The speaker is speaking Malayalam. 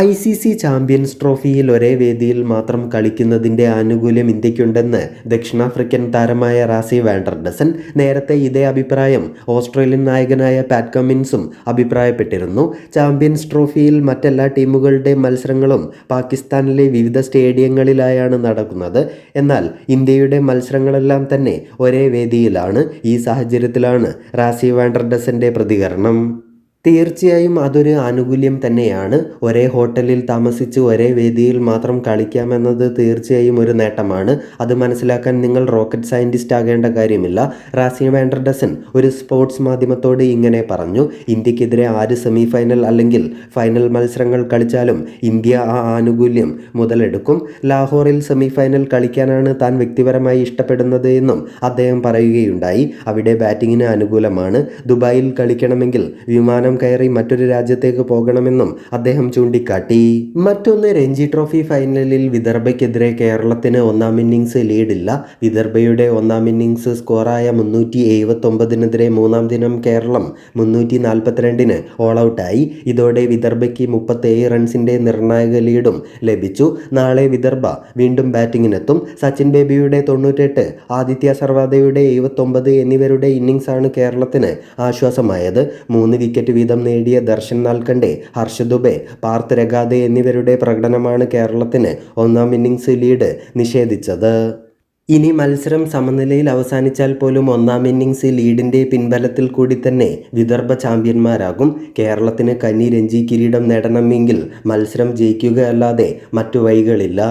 ഐ സി സി ചാമ്പ്യൻസ് ട്രോഫിയിൽ ഒരേ വേദിയിൽ മാത്രം കളിക്കുന്നതിന്റെ ആനുകൂല്യം ഇന്ത്യക്കുണ്ടെന്ന് ദക്ഷിണാഫ്രിക്കൻ താരമായ റാസി വാൻഡർഡസൺ നേരത്തെ ഇതേ അഭിപ്രായം ഓസ്ട്രേലിയൻ നായകനായ പാറ്റ് കമ്മിൻസും അഭിപ്രായപ്പെട്ടിരുന്നു. ചാമ്പ്യൻസ് ട്രോഫിയിൽ മറ്റെല്ലാ ടീമുകളുടെ മത്സരങ്ങളും പാകിസ്ഥാനിലെ വിവിധ സ്റ്റേഡിയങ്ങളിലായാണ് നടക്കുന്നത്. എന്നാൽ ഇന്ത്യയുടെ മത്സരങ്ങളെല്ലാം തന്നെ ഒരേ വേദിയിലാണ്. ഈ സാഹചര്യത്തിലാണ് റാസി വാൻഡർഡസന്റെ പ്രതികരണം. തീർച്ചയായും അതൊരു ആനുകൂല്യം തന്നെയാണ്. ഒരേ ഹോട്ടലിൽ താമസിച്ച് ഒരേ വേദിയിൽ മാത്രം കളിക്കാമെന്നത് തീർച്ചയായും ഒരു നേട്ടമാണ്. അത് മനസ്സിലാക്കാൻ നിങ്ങൾ റോക്കറ്റ് സയന്റിസ്റ്റ് ആകേണ്ട കാര്യമില്ല. റാസി വാൻഡർഡസൻ ഒരു സ്പോർട്സ് മാധ്യമത്തോട് ഇങ്ങനെ പറഞ്ഞു. ഇന്ത്യക്കെതിരെ ആര് സെമി ഫൈനൽ അല്ലെങ്കിൽ ഫൈനൽ മത്സരങ്ങൾ കളിച്ചാലും ഇന്ത്യ ആ ആനുകൂല്യം മുതലെടുക്കും. ലാഹോറിൽ സെമി ഫൈനൽ കളിക്കാനാണ് താൻ വ്യക്തിപരമായി ഇഷ്ടപ്പെടുന്നത് എന്നും അദ്ദേഹം പറയുകയുണ്ടായി. അവിടെ ബാറ്റിങ്ങിന് അനുകൂലമാണ്. ദുബായിൽ കളിക്കണമെങ്കിൽ വിമാനം കയറി മറ്റൊരു രാജ്യത്തേക്ക് പോകണമെന്നും അദ്ദേഹം ചൂണ്ടിക്കാട്ടി. മറ്റൊന്ന് രഞ്ജി ട്രോഫി ഫൈനലിൽ വിദർഭയ്ക്കെതിരെ കേരളത്തിന് ഒന്നാം ഇന്നിങ്സ് ലീഡില്ല. വിദർഭയുടെ ഒന്നാം ഇന്നിങ്സ് സ്കോറായ മുന്നൂറ്റി എഴുപത്തൊമ്പതിനെതിരെ മൂന്നാം ദിനം കേരളം മുന്നൂറ്റി നാൽപ്പത്തിരണ്ടിന് ഓൾ ഔട്ടായി ഇതോടെ വിദർഭയ്ക്ക് മുപ്പത്തേഴ് റൺസിന്റെ നിർണായക ലീഡും ലഭിച്ചു. നാളെ വിദർഭ വീണ്ടും ബാറ്റിങ്ങിനെത്തും സച്ചിൻ ബേബിയുടെ തൊണ്ണൂറ്റെട്ട് ആദിത്യ സർവാദയുടെ എഴുപത്തൊമ്പത് എന്നിവരുടെ ഇന്നിങ്സാണ് കേരളത്തിന് ആശ്വാസമായത്. മൂന്ന് വിക്കറ്റ് വീതം നേടിയ ദർശൻ നാൽക്കണ്ടെ ഹർഷ ദുബെ പാർത്ത് രഗാദെ എന്നിവരുടെ പ്രകടനമാണ് കേരളത്തിന് ഒന്നാം ഇന്നിംഗ്സ് ലീഡ് നിഷേധിച്ചത്. ഇനി മത്സരം സമനിലയിൽ അവസാനിച്ചാൽ പോലും ഒന്നാം ഇന്നിങ്സ് ലീഡിന്റെ പിൻബലത്തിൽ കൂടി തന്നെ വിദർഭ ചാമ്പ്യന്മാരാകും. കേരളത്തിന് കന്നി രഞ്ജി കിരീടം നേടണമെങ്കിൽ മത്സരം ജയിക്കുകയല്ലാതെ മറ്റു വഴികളില്ല.